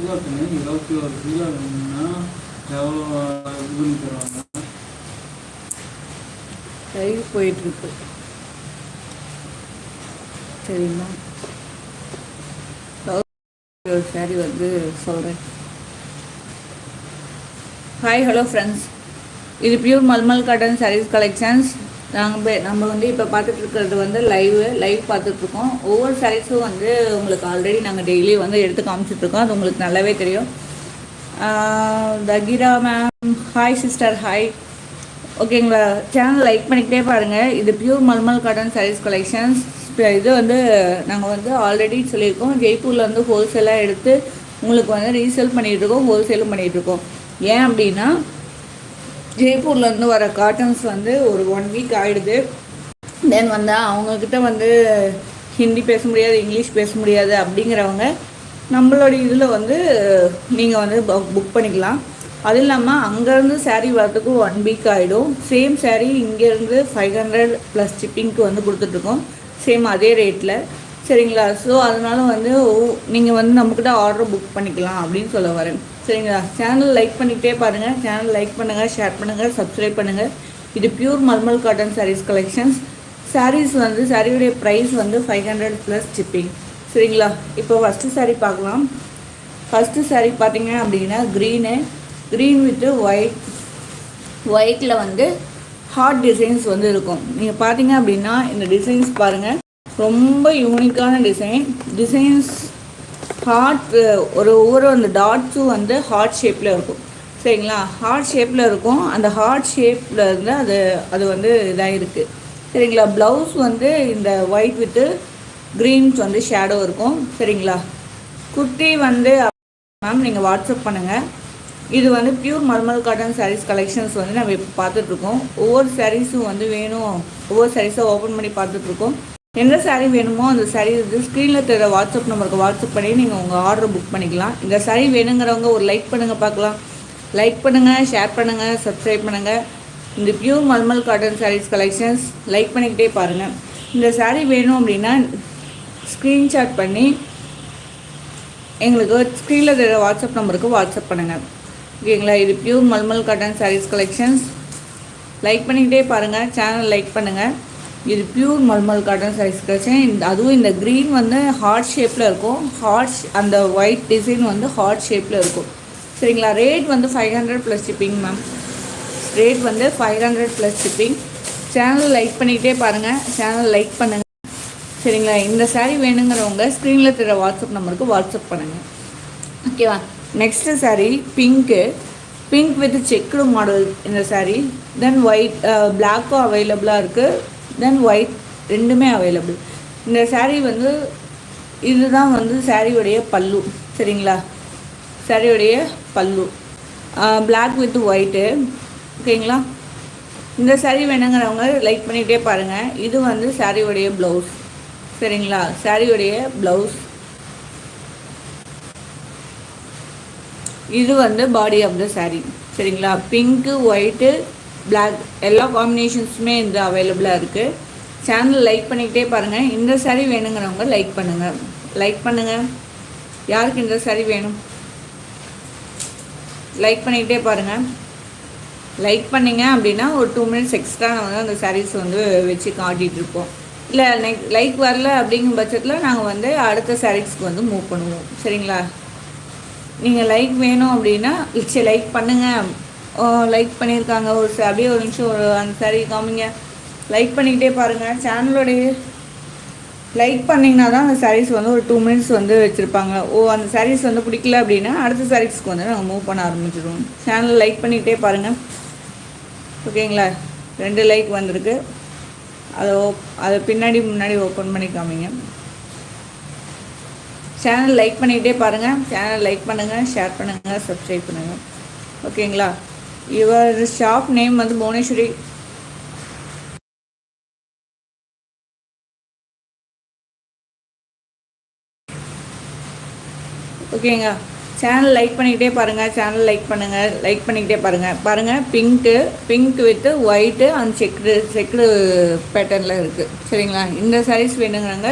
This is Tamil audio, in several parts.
சுகாத்தனே இருபத்தி ஒரு கிலோ வேணும்னா எவ்வளோ இது பண்ணி தருவாங்க? லைவ் போயிட்டுருக்கு. சரிங்களா ஒரு சாரி வந்து சொல்கிறேன் ஹாய் ஹலோ ஃப்ரெண்ட்ஸ் இது pure malmal cotton saris collections நாங்கள் நம்ம வந்து இப்போ பார்த்துட்டு இருக்கிறது வந்து லைவு லைவ் பார்த்துட்ருக்கோம் ஒவ்வொரு சாரீஸும் வந்து உங்களுக்கு ஆல்ரெடி நாங்கள் டெய்லி வந்து எடுத்து காமிச்சிட்ருக்கோம் அது உங்களுக்கு நல்லாவே தெரியும். Tahira ma'am hi sister hi ஓகேங்களா? சேனல் லைக் பண்ணிக்கிட்டே பாருங்கள் இது pure malmal cotton saris collections இப்போ இது வந்து நாங்கள் வந்து ஆல்ரெடி சொல்லியிருக்கோம். ஜெய்ப்பூரில் வந்து ஹோல்சேலாக எடுத்து உங்களுக்கு வந்து ரீசேல் பண்ணிகிட்ருக்கோம் ஹோல்சேலும் பண்ணிகிட்ருக்கோம் ஏன் அப்படின்னா ஜெய்ப்பூர்லேருந்து வர காட்டன்ஸ் வந்து ஒரு ஒன் வீக் ஆகிடுது தென் வந்து அவங்கக்கிட்ட வந்து ஹிந்தி பேச முடியாது இங்கிலீஷ் பேச முடியாது அப்படிங்கிறவங்க நம்மளோட இதில் வந்து நீங்கள் வந்து புக் பண்ணிக்கலாம். அதுவும் இல்லாமல் அங்கேருந்து சேரீ வரதுக்கு ஒன் வீக் ஆகிடும் சேம் சேரீ இங்கேருந்து ஃபைவ் ஹண்ட்ரட் ப்ளஸ் ஷிப்பிங்க்கு வந்து கொடுத்துட்ருக்கோம். சேம் அதே ரேட்டில் சரிங்களா? ஸோ அதனால் வந்து நீங்கள் வந்து நம்மக்கிட்ட ஆர்டர் புக் பண்ணிக்கலாம் அப்படின்னு சொல்ல வரேன். சரிங்களா? சேனல் லைக் பண்ணிக்கிட்டே பாருங்கள் சேனல் லைக் பண்ணுங்கள் ஷேர் பண்ணுங்கள் சப்ஸ்கிரைப் பண்ணுங்கள் இது pure malmal cotton saris collections saris வந்து சாரியுடைய ப்ரைஸ் வந்து ஃபைவ் ஹண்ட்ரட் ப்ளஸ் ஷிப்பிங் சரிங்களா? இப்போ ஃபஸ்ட்டு சாரீ பார்க்கலாம். ஃபஸ்ட்டு சாரீ பார்த்தீங்க அப்படின்னா க்ரீனு க்ரீன் வித்து ஒயிட் ஒயிட்டில் வந்து ஹார்ட் டிசைன்ஸ் வந்து இருக்கும். நீங்கள் பார்த்தீங்க அப்படின்னா இந்த டிசைன்ஸ் பாருங்கள் ரொம்ப யூனிக்கான டிசைன் டிசைன்ஸ் ஹார்ட் uh, ஒரு ஒவ்வொரு அந்த டாட்ஸும் வந்து ஹார்ட் ஷேப்பில் இருக்கும். சரிங்களா? ஹார்ட் ஷேப்பில் இருக்கும். அந்த ஹார்ட் ஷேப்பில் இருந்து அது அது வந்து இதாக இருக்குது சரிங்களா? ப்ளவுஸ் வந்து இந்த ஒயிட் வித்து க்ரீன்ஸ் வந்து ஷேடோ இருக்கும். சரிங்களா? குர்த்தி வந்து மேம் நீங்கள் வாட்ஸ்அப் பண்ணுங்கள் இது வந்து pure malmal cotton saris collections வந்து நம்ம இப்போ பார்த்துட்ருக்கோம் ஒவ்வொரு சாரீஸும் வந்து வேணும். ஒவ்வொரு சாரீஸும் ஓப்பன் பண்ணி பார்த்துட்ருக்கோம் எந்த சாரீ வேணுமோ அந்த சாரீ வந்து ஸ்க்ரீனில் தெரிய வாட்ஸ்அப் நம்பருக்கு வாட்ஸ்அப் பண்ணி நீங்கள் உங்கள் ஆர்டர் புக் பண்ணிக்கலாம். இந்த சாரீ வேணுங்கிறவங்க ஒரு லைக் பண்ணுங்கள் பார்க்கலாம். லைக் பண்ணுங்கள் ஷேர் பண்ணுங்கள் சப்ஸ்கிரைப் பண்ணுங்கள் இந்த pure malmal cotton saris collections like பண்ணிக்கிட்டே பாருங்கள் இந்த சாரீ வேணும் அப்படின்னா ஸ்க்ரீன்ஷாட் பண்ணி எங்களுக்கு ஸ்க்ரீனில் தெரிய வாட்ஸ்அப் நம்பருக்கு வாட்ஸ்அப் பண்ணுங்கள் ஓகேங்களா? இது pure malmal cotton saris collections like பண்ணிக்கிட்டே பாருங்கள் சேனல் லைக் பண்ணுங்கள் இது pure malmal cotton saris collection அதுவும் இந்த க்ரீன் வந்து ஹார்ட் ஷேப்பில் இருக்கும். ஹார்ட் அந்த ஒயிட் டிசைன் வந்து ஹார்ட் ஷேப்பில் இருக்கும். சரிங்களா? ரேட் வந்து five hundred plus shipping ma'am rate வந்து five hundred plus shipping channel like பண்ணிக்கிட்டே பாருங்கள் சேனல் லைக் பண்ணுங்கள் சரிங்களா? இந்த சாரீ வேணுங்கிறவங்க ஸ்க்ரீனில் தெரிய வாட்ஸ்அப் நம்பருக்கு வாட்ஸ்அப் பண்ணுங்கள் ஓகேவா next sari pink pink with checked model இந்த சாரீ தென் ஒயிட் பிளாக்கும் அவைலபிளாக இருக்குது தென் ஒயிட் ரெண்டுமே அவைலபிள் இந்த சாரீ வந்து இதுதான் வந்து சாரியுடைய பல்லு சரிங்களா? சாரியுடைய பல்லு. பிளாக் வித் ஒயிட்டு ஓகேங்களா? இந்த சாரீ வேணுங்கிறவங்க லைக் பண்ணிகிட்டே பாருங்கள் இது வந்து சாரியுடைய ப்ளவுஸ் சரிங்களா? சாரியுடைய ப்ளவுஸ் இது வந்து பாடி ஆஃப் த சாரீ சரிங்களா? பிங்க்கு ஒயிட்டு பிளாக் எல்லா காம்பினேஷன்ஸுமே இந்த அவைலபிளாக இருக்குது சேனல் லைக் பண்ணிக்கிட்டே பாருங்கள் இந்த சாரீ வேணுங்கிறவங்க லைக் பண்ணுங்கள் லைக் பண்ணுங்கள் யாருக்கு இந்த சாரீ வேணும்? லைக் பண்ணிக்கிட்டே பாருங்கள் லைக் பண்ணிங்க அப்படின்னா ஒரு டூ மினிட்ஸ் எக்ஸ்ட்ரா நான் வந்து அந்த சாரீஸ் வந்து வச்சு காட்டிகிட்ருப்போம் இல்லை நெக் லைக் வரல அப்படிங்கும் பட்சத்தில் நாங்கள் வந்து அடுத்த சாரீஸ்க்கு வந்து மூவ் பண்ணுவோம். சரிங்களா? நீங்கள் லைக் வேணும் அப்படின்னா சரி லைக் பண்ணுங்கள் லைக் பண்ணியிருக்காங்க ஒரு அப்படியே ஒரு நிமிஷம் ஒரு அந்த சாரி காமிங்க. லைக் பண்ணிக்கிட்டே பாருங்கள் சேனலோடைய லைக் பண்ணிங்கன்னா தான் அந்த சாரீஸ் வந்து ஒரு டூ மினிட்ஸ் வந்து வச்சுருப்பாங்க. ஓ அந்த சாரீஸ் வந்து பிடிக்கல அப்படின்னா அடுத்த சாரீஸ்க்கு வந்து நாங்கள் மூவ் பண்ண ஆரம்பிச்சிடுவோம் சேனல் லைக் பண்ணிக்கிட்டே பாருங்கள் ஓகேங்களா ரெண்டு லைக் வந்திருக்கு. அதை அதை பின்னாடி முன்னாடி ஓப்பன் பண்ணி காமிங்க. சேனல் லைக் பண்ணிக்கிட்டே பாருங்கள் சேனல் லைக் பண்ணுங்கள் ஷேர் பண்ணுங்கள் சப்ஸ்கிரைப் பண்ணுங்கள் ஓகேங்களா யுவர் ஷாப் நேம் வந்து புவனேஸ்வரி. ஓகேங்க சேனல் லைக் பண்ணிக்கிட்டே பாருங்கள் சேனல் லைக் பண்ணுங்கள் லைக் பண்ணிக்கிட்டே பாருங்கள் பாருங்கள் pink pink with white and checked checked பேட்டர்னில் இருக்குது சரிங்களா? இந்த சாரீஸ் வேணுங்கிறாங்க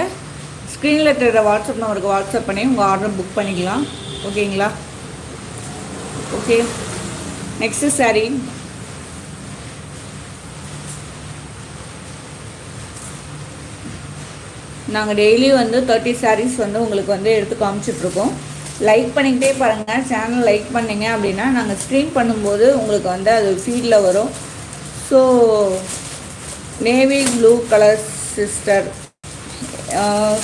ஸ்க்ரீனில் இருக்கிற வாட்ஸ்அப் நம்பருக்கு வாட்ஸ்அப் பண்ணி உங்கள் ஆர்டர் புக் பண்ணிக்கலாம். ஓகேங்களா ஓகே நெக்ஸ்ட்டு saree. நாங்கள் டெய்லி வந்து தேர்ட்டி சாரீஸ் வந்து உங்களுக்கு வந்து எடுத்து காமிச்சிட்ருக்கோம் லைக் பண்ணிக்கிட்டே பாருங்கள் சேனல் லைக் பண்ணீங்க அப்படின்னா நாங்கள் ஸ்ட்ரீம் பண்ணும்போது உங்களுக்கு வந்து அது ஃபீல்டில் வரும். So navy blue colour sister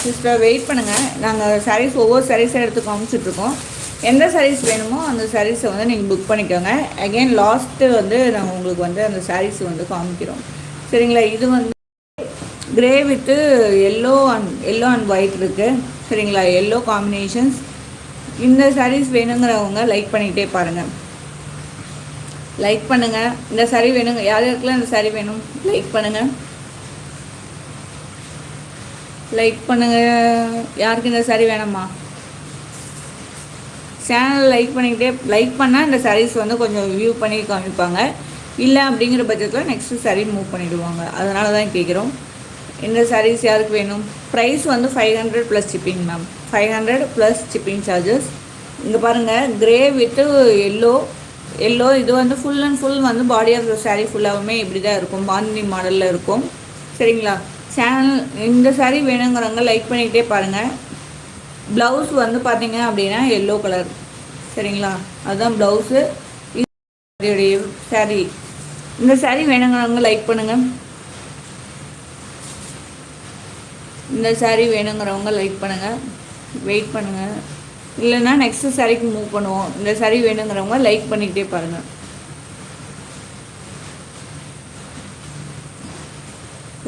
sister wait பண்ணுங்கள் நாங்கள் சாரீஸ் ஒவ்வொரு சாரீஸாக எடுத்து காமிச்சிட்ருக்கோம் எந்த சாரீஸ் வேணுமோ அந்த சாரீஸை வந்து நீங்கள் புக் பண்ணிக்கோங்க. அகெயின் லாஸ்ட்டு வந்து நாங்கள் உங்களுக்கு வந்து அந்த சாரீஸ் வந்து காமிக்கிறோம். சரிங்களா? இது வந்து grey with yellow and yellow and white இருக்குது சரிங்களா? எல்லோ காம்பினேஷன்ஸ் இந்த சாரீஸ் வேணுங்கிறவங்க லைக் பண்ணிக்கிட்டே பாருங்கள் லைக் பண்ணுங்கள் இந்த saree வேணுங்க யார் யாருக்கெல்லாம் இந்த saree வேணும்? லைக் பண்ணுங்கள் லைக் பண்ணுங்கள் யாருக்கு இந்த saree வேணாமா சேனல் லைக் பண்ணிக்கிட்டே லைக் பண்ணால் இந்த சாரீஸ் வந்து கொஞ்சம் வியூ பண்ணி காமிப்பாங்க. இல்லை அப்படிங்கிற பட்சத்தில் நெக்ஸ்ட்டு சாரீ மூவ் பண்ணிவிடுவாங்க அதனால தான் கேட்குறோம் இந்த சாரீஸ் யாருக்கு வேணும்? ப்ரைஸ் வந்து five hundred plus shipping ma'am five hundred plus shipping charges இங்கே பாருங்கள் க்ரே வித்து எல்லோ எல்லோ இது வந்து ஃபுல் அண்ட் ஃபுல் வந்து பாடி ஆஃப் த சாரீ ஃபுல்லாகவுமே இப்படி தான் இருக்கும். பாந்தினி மாடலில் இருக்கும். சரிங்களா? சேனல் இந்த சாரீ வேணுங்கிறவங்க லைக் பண்ணிக்கிட்டே பாருங்கள் ப்ளவுஸ் வந்து பார்த்தீங்க அப்படின்னா எல்லோ கலர் சரிங்களா? அதுதான் ப்ளவுஸு இதோடைய இந்த saree வேணுங்கிறவங்க லைக் பண்ணுங்கள் இந்த saree வேணுங்கிறவங்க லைக் பண்ணுங்கள் வெயிட் பண்ணுங்கள் இல்லைன்னா நெக்ஸ்ட் சாரிக்கு மூவ் பண்ணுவோம். இந்த saree வேணுங்கிறவங்க லைக் பண்ணிக்கிட்டே பாருங்கள்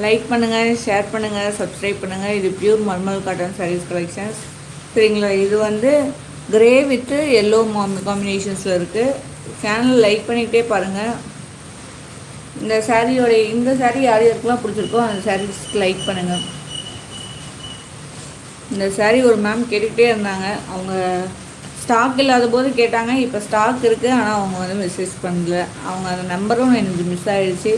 லைக் பண்ணுங்கள் ஷேர் பண்ணுங்கள் சப்ஸ்கிரைப் பண்ணுங்கள் இது pure malmal cotton saris collections சரிங்களா? இது வந்து கிரே வித்து எல்லோ காம்பினேஷன்ஸில் இருக்குது சேனல் லைக் பண்ணிக்கிட்டே பாருங்கள் இந்த சாரியோடைய இந்த saree யார் யாருக்கெல்லாம் பிடிச்சிருக்கோ அந்த சாரீஸ்க்கு லைக் பண்ணுங்கள் இந்த saree ஒரு மேம் கேட்டுக்கிட்டே இருந்தாங்க. அவங்க ஸ்டாக் இல்லாத போது கேட்டாங்க. இப்போ ஸ்டாக் இருக்குது ஆனால் அவங்க வந்து மெசேஜ் பண்ணல. அவங்க அந்த நம்பரும் எனக்கு மிஸ் ஆகிடுச்சு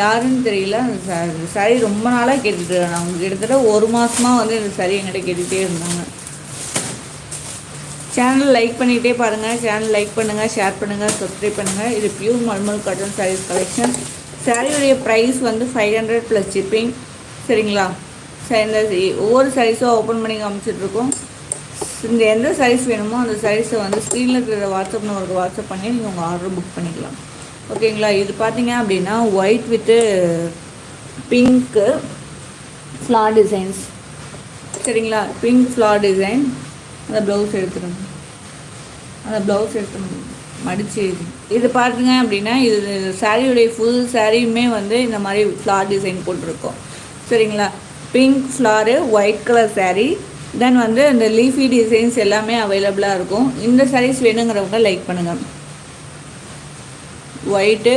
யாருன்னு தெரியல. அந்த சாரி ரொம்ப நாளாக கேட்டுட்டு இருக்காங்க. அவங்க கிட்டத்தட்ட ஒரு மாதமாக வந்து இந்த சாரி என்கிட்ட கேட்டுகிட்டே இருந்தாங்க. சேனல் லைக் பண்ணிகிட்டே பாருங்கள் சேனல் லைக் பண்ணுங்கள் ஷேர் பண்ணுங்கள் சப்ஸ்கிரைப் பண்ணுங்கள் இது pure malmal cotton saris collection சாரியுடைய ப்ரைஸ் வந்து ஃபைவ் ஹண்ட்ரட் ப்ளஸ் ஷிப்பிங் சரிங்களா? இந்த ஒவ்வொரு சாரீஸும் ஓப்பன் பண்ணி காமிச்சிட்ருக்கோம். இந்த எந்த சைஸ் வேணுமோ அந்த சாரீஸை வந்து ஸ்க்ரீனில் இருக்கிற வாட்ஸ்அப் நம்பருக்கு வாட்ஸ்அப் பண்ணி நீங்கள் உங்கள் ஆர்டர் புக் பண்ணிக்கலாம். ஓகேங்களா இது பார்த்தீங்க அப்படின்னா white with pink flower designs சரிங்களா? பிங்க் ஃப்ளார் டிசைன் அந்த ப்ளவுஸ் எடுத்துருங்க அந்த ப்ளவுஸ் எடுத்து மடிச்சு இது பாருங்க அப்படின்னா இது சாரியுடைய ஃபுல் சாரியுமே வந்து இந்த மாதிரி ஃப்ளார் டிசைன் போட்டிருக்கோம். சரிங்களா? Pink flower white colour sari then வந்து இந்த லீஃபி டிசைன்ஸ் எல்லாமே அவைலபிளாக இருக்கும். இந்த சாரீஸ் வேணுங்கிறவங்க லைக் பண்ணுங்கள் white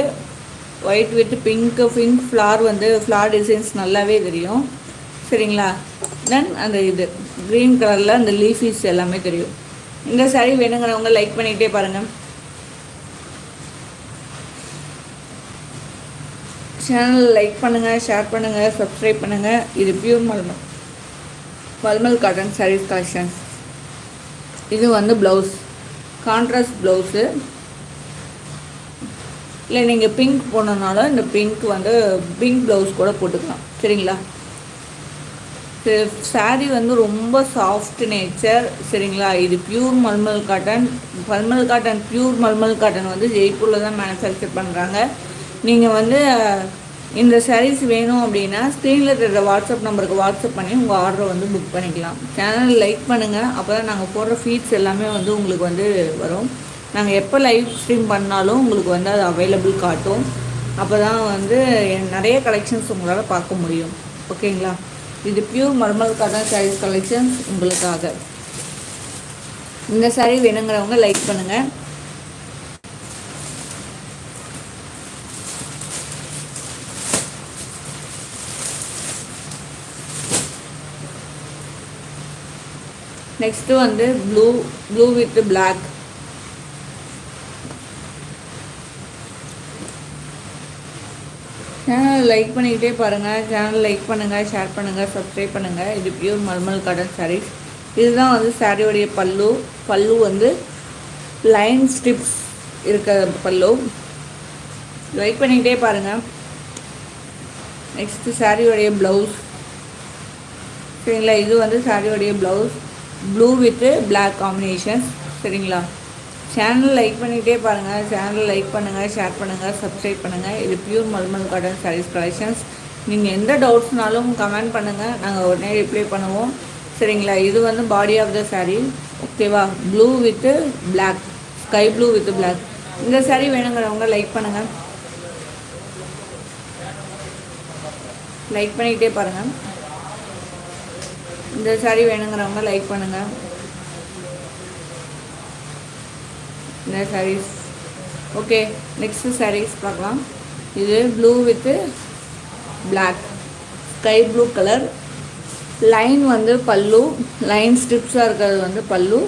white with pink pink flower வந்து ஃப்ளார் டிசைன்ஸ் நல்லாவே தெரியும். சரிங்களா? தென் அந்த இது. க்ரீன் கலரில் அந்த லீஃபீஸ் எல்லாமே தெரியும். இந்த சாரீ வேணுங்கிறவங்க லைக் பண்ணிக்கிட்டே பாருங்கள் சேனல் லைக் பண்ணுங்கள் ஷேர் பண்ணுங்கள் சப்ஸ்கிரைப் பண்ணுங்கள் இது pure malmal malmal cotton saris collection இது வந்து ப்ளவுஸ் கான்ட்ராஸ்ட் ப்ளவுஸு இல்லை நீங்கள் பிங்க் போனனாலும் இந்த பிங்க் வந்து பிங்க் ப்ளவுஸ் கூட போட்டுக்கலாம். சரிங்களா? சாரி வந்து ரொம்ப சாஃப்ட் நேச்சர் சரிங்களா? இது pure malmal cotton malmal cotton pure malmal cotton வந்து ஜெய்ப்பூரில் தான் மேனுஃபேக்சர் பண்ணுறாங்க நீங்கள் வந்து இந்த சாரீஸ் வேணும் அப்படின்னா ஸ்க்ரீனில் இருக்கிற வாட்ஸ்அப் நம்பருக்கு வாட்ஸ்அப் பண்ணி உங்கள் ஆர்டரை வந்து புக் பண்ணிக்கலாம். சேனல் லைக் பண்ணுங்கள் அப்போ தான் நாங்கள் போடுற ஃபீட்ஸ் எல்லாமே வந்து உங்களுக்கு வந்து வரும். நாங்கள் எப்போ லைவ் ஸ்ட்ரீம் பண்ணாலும் உங்களுக்கு வந்து அது அவைலபிள் காட்டும். அப்போ தான் வந்து நிறைய கலெக்ஷன்ஸ் உங்களால் பார்க்க முடியும். ஓகேங்களா இது pure malmal cotton saris collections உங்களுக்காக. இந்த saree வேணுங்கிறவங்க லைக் பண்ணுங்கள் நெக்ஸ்ட்டு வந்து blue blue with black channel like பண்ணிக்கிட்டே பாருங்கள் சேனல் லைக் பண்ணுங்கள் ஷேர் பண்ணுங்கள் சப்ஸ்கிரைப் பண்ணுங்கள் இது பியூர் மல்மல் கடன் சாரீஸ் இதுதான் வந்து சாரியோடைய பல்லு. பல்லு வந்து லைன் ஸ்டிப்ஸ் இருக்கிற பல்லு. லைக் பண்ணிக்கிட்டே பாருங்கள் நெக்ஸ்ட்டு சாரியோடைய ப்ளவுஸ் சரிங்களா? இது வந்து சாரியோடைய blouse blue with black combination சரிங்களா? சேனல் லைக் பண்ணிகிட்டே பாருங்கள் சேனல் லைக் பண்ணுங்கள் ஷேர் பண்ணுங்கள் சப்ஸ்கிரைப் பண்ணுங்கள் இது pure malmal cotton saris collections நீங்கள் எந்த டவுட்ஸ்னாலும் கமெண்ட் பண்ணுங்கள் நாங்கள் உடனே ரிப்ளை பண்ணுவோம். சரிங்களா? இது வந்து பாடி ஆஃப் த சாரீ ஓகேவா blue with black sky blue with black இந்த சாரீ வேணுங்கிறவங்க லைக் பண்ணுங்கள் லைக் பண்ணிக்கிட்டே பாருங்கள் இந்த சாரீ வேணுங்கிறவங்க லைக் பண்ணுங்கள் இந்த சாரீஸ் ஓகே நெக்ஸ்ட் சாரீஸ் பார்க்கலாம். இது blue with black sky blue colour line வந்து பல்லு. லைன் ஸ்ட்ரிப்ஸாக இருக்கிறது வந்து பல்லு.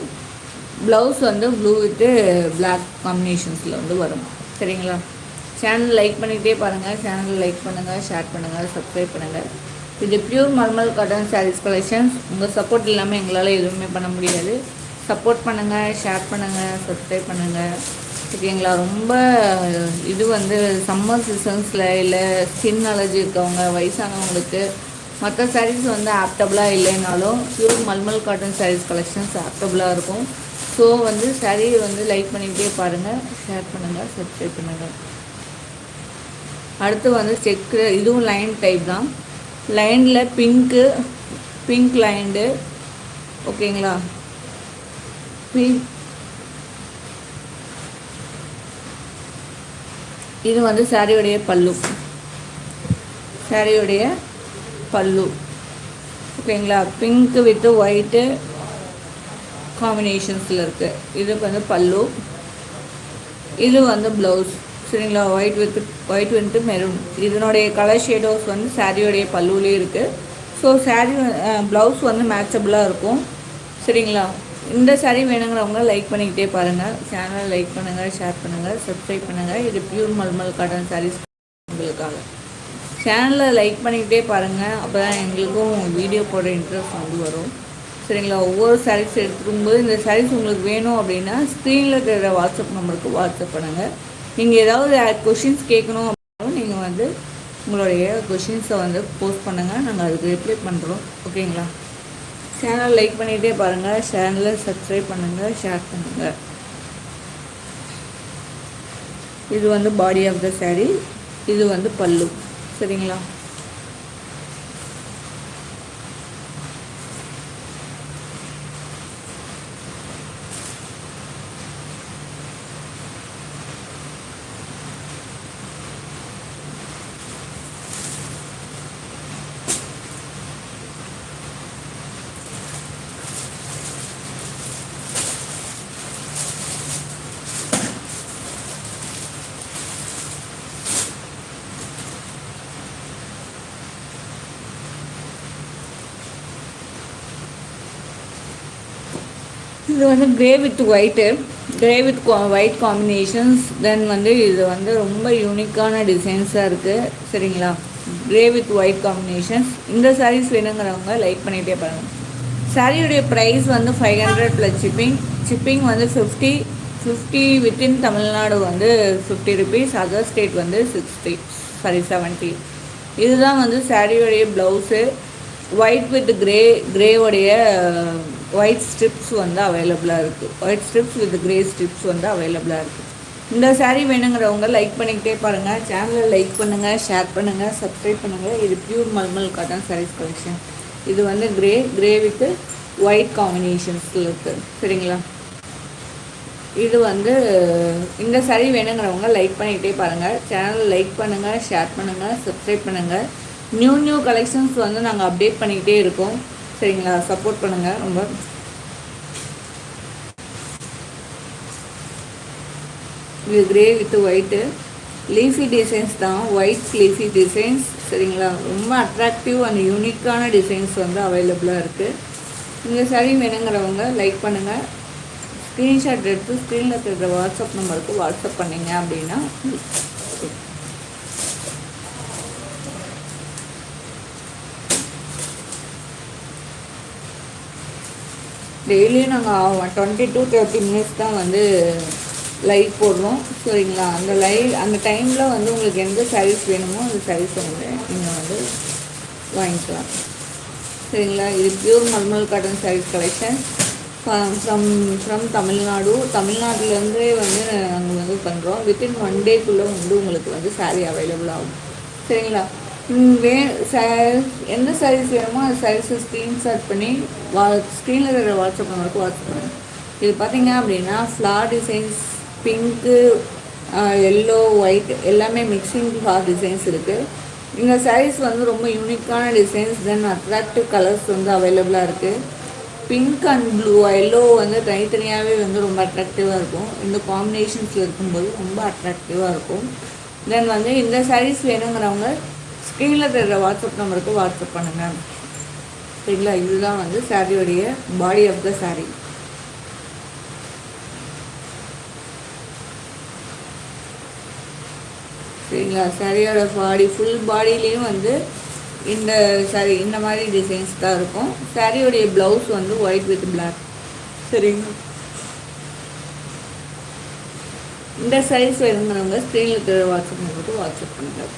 ப்ளவுஸ் வந்து ப்ளூ வித்து பிளாக் காம்பினேஷன்ஸில் வந்து வரும். சரிங்களா? சேனல் லைக் பண்ணிகிட்டே பாருங்கள் சேனல் லைக் பண்ணுங்கள் ஷேர் பண்ணுங்கள் சப்ஸ்கிரைப் பண்ணுங்கள் இது pure malmal cotton saris collections உங்கள் சப்போர்ட் இல்லாமல் எங்களால் எதுவுமே பண்ண முடியாது. சப்போர்ட் பண்ணுங்கள் ஷேர் பண்ணுங்கள் சப்ஸ்கிரைப் பண்ணுங்கள் ஓகேங்களா? ரொம்ப இது வந்து சம்மர் சீசன்ஸில் இல்லை ஸ்கின் அலர்ஜி இருக்கவங்க வயசானவங்களுக்கு மற்ற சாரீஸ் வந்து ஆப்டபுளாக இல்லைனாலும் pure malmal cotton saris collections ஆப்டபுளாக இருக்கும். ஸோ வந்து சாரியை வந்து லைக் பண்ணிக்கிட்டே பாருங்கள் ஷேர் பண்ணுங்கள் சப்ஸ்கிரைப் பண்ணுங்கள் அடுத்து வந்து செக்கு இதுவும் லைன் டைப் தான். லைனில் பிங்க்கு பிங்க் லைண்டு ஓகேங்களா? இது வந்து சாரியுடைய பல்லு. சாரியுடைய பல்லு. ஓகேங்களா? பிங்க்கு வித்து ஒயிட்டு காம்பினேஷன்ஸில் இருக்குது இதுக்கு வந்து பல்லு. இது வந்து ப்ளவுஸ் சரிங்களா? ஒயிட் வித் ஒயிட் வந்துட்டு மெரூன் இதனுடைய கலர் ஷேடோஸ் வந்து சாரியோடைய பல்லுலேயே இருக்குது ஸோ சாரி ப்ளவுஸ் வந்து மேட்சபிளாக இருக்கும். சரிங்களா? இந்த சாரீ வேணுங்கிறவங்க லைக் பண்ணிக்கிட்டே பாருங்கள் சேனலை லைக் பண்ணுங்கள் ஷேர் பண்ணுங்கள் சப்ஸ்கிரைப் பண்ணுங்கள் இது பியூர் மல்மல் காட்டன் சாரீஸ் உங்களுக்காக. சேனலை லைக் பண்ணிக்கிட்டே பாருங்கள் அப்போ தான் எங்களுக்கும் வீடியோ போட இன்ட்ரெஸ்ட் வந்து வரும். சரிங்களா? ஒவ்வொரு சாரீஸ் எடுத்துக்கும்போது இந்த சாரீஸ் உங்களுக்கு வேணும் அப்படின்னா ஸ்க்ரீனில் இருக்கிற வாட்ஸ்அப் நம்பருக்கு வாட்ஸ்அப் பண்ணுங்கள் நீங்கள் ஏதாவது கொஷின்ஸ் கேட்கணும் அப்படின்னாலும் நீங்கள் வந்து உங்களுடைய கொஷின்ஸை வந்து போஸ்ட் பண்ணுங்கள் நாங்கள் அதுக்கு ரிப்ளை பண்ணுறோம் ஓகேங்களா சேனல் லைக் பண்ணிகிட்டே பாருங்கள் சேனலை சப்ஸ்கிரைப் பண்ணுங்கள் ஷேர் பண்ணுங்கள் இது வந்து பாடி ஆஃப் த saree. இது வந்து பல்லு. சரிங்களா? இது வந்து grey with white grey with white combinations then வந்து இது வந்து ரொம்ப யூனிக்கான டிசைன்ஸாக இருக்குது சரிங்களா? கிரே வித் ஒயிட் காம்பினேஷன்ஸ் இந்த சாரீஸ் வேணுங்கிறவங்க லைக் பண்ணிகிட்டே பாருங்கள் சாரியுடைய ப்ரைஸ் வந்து five hundred plus shipping shipping வந்து ஃபிஃப்டி ஃபிஃப்டி வித்தின் தமிழ்நாடு வந்து ஃபிஃப்டி ருபீஸ் அதர் ஸ்டேட் வந்து சிக்ஸ்டி சாரி செவன்ட்டி இதுதான் வந்து சாரியுடைய ப்ளவுஸு ஒயிட் வித் கிரே கிரேவுடைய ஒயிட் ஸ்ட்ரிப்ஸ் வந்து அவைலபிளாக இருக்குது white stripes with grey stripes வந்து அவைலபிளாக இருக்குது இந்த சாரீ வேணுங்கிறவங்க லைக் பண்ணிக்கிட்டே பாருங்கள் சேனலை லைக் பண்ணுங்கள் ஷேர் பண்ணுங்கள் சப்ஸ்கிரைப் பண்ணுங்கள் இது pure mulmul cotton sarees collection இது வந்து கிரே கிரே வித்து ஒயிட் காம்பினேஷன்ஸில் இருக்குது சரிங்களா? இது வந்து இந்த சாரீ வேணுங்கிறவங்க லைக் பண்ணிக்கிட்டே பாருங்கள் சேனலை லைக் பண்ணுங்கள் ஷேர் பண்ணுங்கள் சப்ஸ்கிரைப் பண்ணுங்கள் நியூ நியூ கலெக்ஷன்ஸ் வந்து நாங்கள் அப்டேட் பண்ணிக்கிட்டே இருக்கோம். சரிங்களா சப்போர்ட் பண்ணுங்கள் ரொம்ப. இது grey with white leafy designs தான் ஒயிட் லீஃபி டிசைன்ஸ் சரிங்களா? ரொம்ப அட்ராக்டிவ் அண்ட் யூனிக்கான டிசைன்ஸ் வந்து அவைலபிளாக இருக்குது இந்த saree வேணுங்கிறவங்க லைக் பண்ணுங்கள் ஸ்க்ரீன்ஷாட் எடுத்து ஸ்க்ரீனில் இருக்கிற வாட்ஸ்அப் நம்பருக்கு வாட்ஸ்அப் பண்ணிங்க அப்படின்னா டெய்லியும் நாங்கள் டுவெண்ட்டி டூ தேர்ட்டி மினிட்ஸ் தான் வந்து லைட் போடுறோம். சரிங்களா? அந்த லைட் அந்த டைமில் வந்து உங்களுக்கு எந்த சைஸ் வேணுமோ அந்த சைஸ் வந்து நீங்கள் வந்து வாங்கிக்கலாம். சரிங்களா? இது pure malmal cotton saris collection from from Tamil Nadu தமிழ்நாட்டிலேருந்தே வந்து நாங்கள் வந்து பண்ணுறோம் வித்தின் ஒன் டேக்குள்ளே வந்து உங்களுக்கு வந்து சாரீ அவைலபிள் ஆகும். சரிங்களா? வே சா எந்த சைஸ் வேணுமோ அந்த சாரீஸை ஸ்க்ரீன்ஷாட் பண்ணி வா ஸ்க்ரீனில் இருக்கிற வாட்ஸ்அப் நம்பருக்கு வாட்ஸ்அப் பண்ணுங்கள் இது பார்த்தீங்க அப்படின்னா flower designs pink yellow white எல்லாமே மிக்சிங் ஃப்ளார் டிசைன்ஸ் இருக்குது இந்த சாரீஸ் வந்து ரொம்ப யூனிக்கான டிசைன்ஸ் தென் அட்ராக்டிவ் கலர்ஸ் வந்து அவைலபிளாக இருக்குது பிங்க் அண்ட் ப்ளூ எல்லோ வந்து தனித்தனியாகவே வந்து ரொம்ப அட்ராக்டிவாக இருக்கும். இந்த காம்பினேஷன்ஸில் இருக்கும்போது ரொம்ப அட்ராக்டிவாக இருக்கும். தென் வந்து இந்த சாரீஸ் வேணுங்கிறவங்க ஸ்க்ரீனில் தெரிகிற வாட்ஸ்அப் நம்பருக்கு வாட்ஸ்அப் பண்ணுங்கள் சரிங்களா? இதுதான் வந்து சாரியோடைய பாடி ஆஃப் த saree. சரிங்களா? சாரியோட பாடி ஃபுல் பாடியிலையும் வந்து இந்த சாரி இந்த மாதிரி டிசைன்ஸ் தான் இருக்கும். சாரியோடைய ப்ளவுஸ் வந்து ஒயிட் வித் பிளாக் சரிங்களா? இந்த சைஸ் வேணுங்கிறவங்க ஸ்க்ரீனில் இருக்கிற வாட்ஸ்அப் நம்பருக்கு வாட்ஸ்அப் பண்ணுங்கள்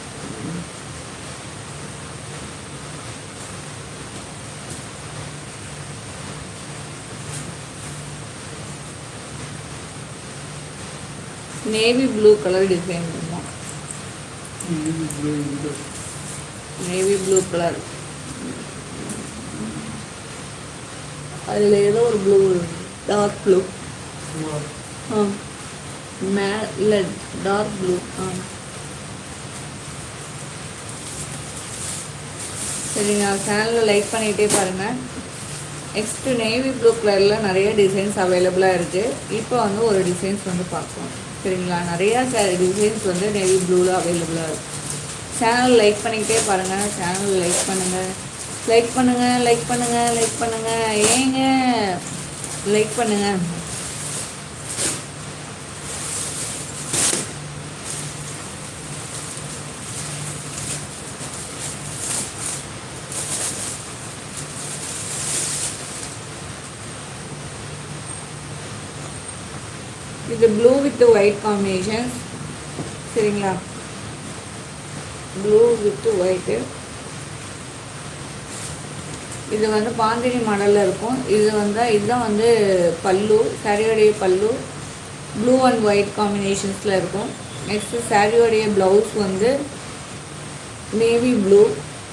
நேவி ப்ளூ கலர் டிசைன் இருக்கு. நேவி ப்ளூ கலர் அதில் ஏதோ ஒரு ப்ளூ டார்க் ப்ளூ ஆ. மே இல்லை டார்க் ப்ளூ ஆ. சரிங்க சேனலில் லைக் பண்ணிகிட்டே பாருங்கள் நெக்ஸ்ட்டு நேவி ப்ளூ கலரில் நிறைய டிசைன்ஸ் அவைலபிளாக இருக்குது இப்போ வந்து ஒரு டிசைன்ஸ் வந்து பார்ப்போம். சரிங்களா நிறையா டிசைன்ஸ் வந்து நேவி ப்ளூவில் அவைலபிளாக இருக்குது சேனல் லைக் பண்ணிக்கிட்டே பாருங்கள் சேனல் லைக் பண்ணுங்கள் லைக் பண்ணுங்கள் லைக் பண்ணுங்கள் லைக் பண்ணுங்கள் ஏங்க? லைக் பண்ணுங்கள் இது ப்ளூ வித் ஒயிட் காம்பினேஷன் சரிங்களா? ப்ளூ வித் ஒயிட்டு இது வந்து பாந்தினி மாடலில் இருக்கும். இது வந்து இதுதான் வந்து பல்லு சாரியோடைய பல்லு. ப்ளூ அண்ட் ஒயிட் காம்பினேஷன்ஸில் இருக்கும். நெக்ஸ்ட்டு சாரியோடைய ப்ளவுஸ் வந்து நேவி ப்ளூ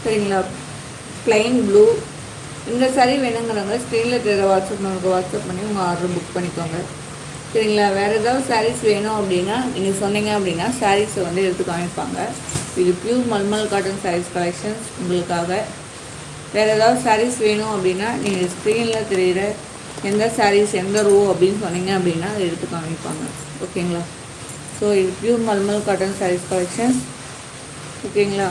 சரிங்களா? plain ப்ளூ இந்த saree வேணுங்கிறவங்க ஸ்க்ரீனில் இருக்கிற வாட்ஸ்அப் நம்பருக்கு வாட்ஸ்அப் பண்ணி உங்கள் ஆர்டர் புக் பண்ணிக்கோங்க. சரிங்களா? வேறு ஏதாவது சாரீஸ் வேணும் அப்படின்னா நீங்கள் சொன்னீங்க அப்படின்னா சாரீஸை வந்து எடுத்து காமிப்பாங்க. இது pure malmal cotton saris collections உங்களுக்காக. வேறு ஏதாவது சாரீஸ் வேணும் அப்படின்னா நீங்கள் ஸ்க்ரீனில் தெரிகிற எந்த சாரீஸ் எந்த ரோ அப்படின்னு சொன்னீங்க அப்படின்னா அதை எடுத்து காமிப்பாங்க. ஓகேங்களா? ஸோ இது pure malmal cotton saris collections ஓகேங்களா?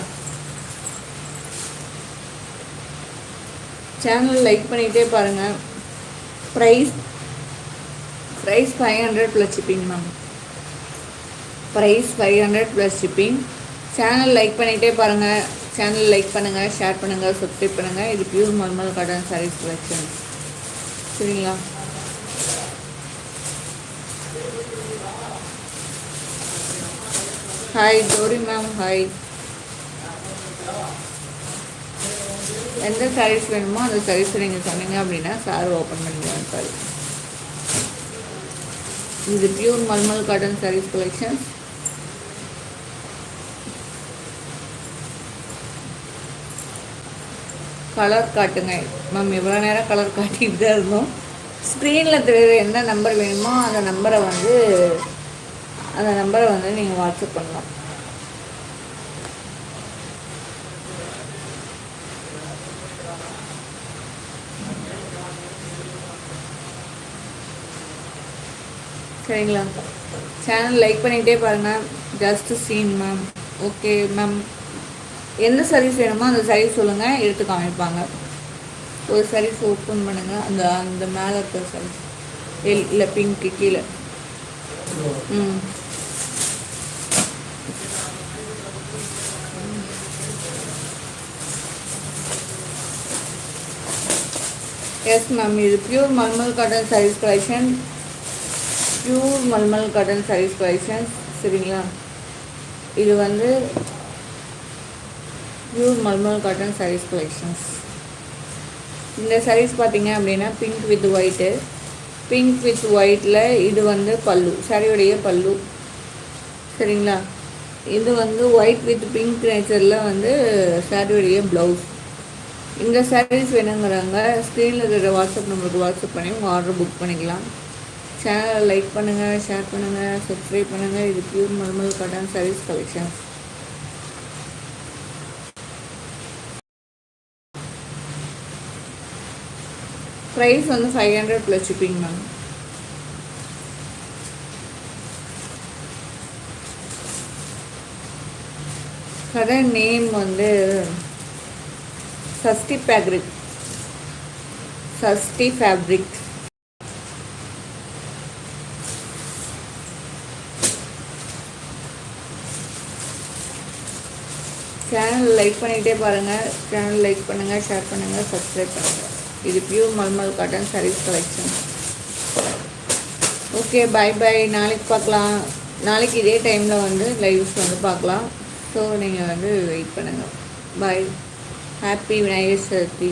சேனல் லைக் பண்ணிகிட்டே பாருங்கள் price price five hundred plus shipping ma'am price five hundred plus shipping channel like பண்ணிகிட்டே பாருங்கள் சேனல் லைக் பண்ணுங்கள் ஷேர் பண்ணுங்கள் சப்ஸ்கிரைப் பண்ணுங்கள் இது pure malmal cotton saris collection சரிங்களா? ஹாய் ஜோரி மேம் ஹாய் எந்த சாரீஸ் வேணுமோ அந்த சாரீஸ் நீங்கள் சொன்னீங்க அப்படின்னா சார் ஓப்பன் பண்ணிடுவாங்க சார் இது pure malmal cotton saris collections colour காட்டுங்க. மேம் இவ்வளோ நேரம் கலர் காட்டிட்டு தான் இருந்தோம். ஸ்க்ரீனில் தெரியுற என்ன நம்பர் வேணுமோ அந்த நம்பரை வந்து அந்த நம்பரை வந்து நீங்கள் வாட்ஸ்அப் பண்ணலாம். சரிங்களா? சேனல் லைக் பண்ணிக்கிட்டே பாருங்கள் just seen ma'am okay ma'am எந்த சர்வீஸ் வேணுமோ அந்த சர்வீஸ் சொல்லுங்கள் எடுத்து காமிப்பாங்க. ஒரு சர்வீஸ் ஓப்பன் பண்ணுங்கள் அந்த அந்த மேலே இருக்கிற சர்வீஸ் எல் இல்லை பிங்க்கு கீழே. ம். எஸ் மேம் இது pure malmal cotton service collection pure malmal cotton saris collections சரிங்களா? இது வந்து pure malmal cotton saris collections இந்த சாரீஸ் பார்த்தீங்க அப்படின்னா pink with white pink with ஒயிட்டில் இது வந்து பல்லு சாரியோடைய பல்லு. சரிங்களா? இது வந்து ஒயிட் வித் பிங்க் நேச்சரில் வந்து சாரியோடைய ப்ளவுஸ் இந்த சாரீஸ் வேணுங்கிறாங்க ஸ்க்ரீனில் இருக்கிற வாட்ஸ்அப் நம்பருக்கு வாட்ஸ்அப் பண்ணி உங்கள் ஆர்டர் புக் பண்ணிக்கலாம். சேனலை லைக் பண்ணுங்கள் ஷேர் பண்ணுங்கள் சப்ஸ்கிரைப் பண்ணுங்கள் இது pure malmal cotton service collections price வந்து five hundred plus shipping ma'am கடை நேம் வந்து Sashti fabric Sashti fabric channel like பண்ணிக்கிட்டே பாருங்கள் சேனல் லைக் பண்ணுங்கள் ஷேர் பண்ணுங்கள் சப்ஸ்கிரைப் பண்ணுங்கள் இது pure malmal cotton saris collection okay bye bye நாளைக்கு பார்க்கலாம். நாளைக்கு இதே டைமில் வந்து லைவ்ஸ் வந்து பார்க்கலாம். ஸோ நீங்கள் வந்து வெயிட் பண்ணுங்கள் பை ஹாப்பி விநாயகர் சதுர்த்தி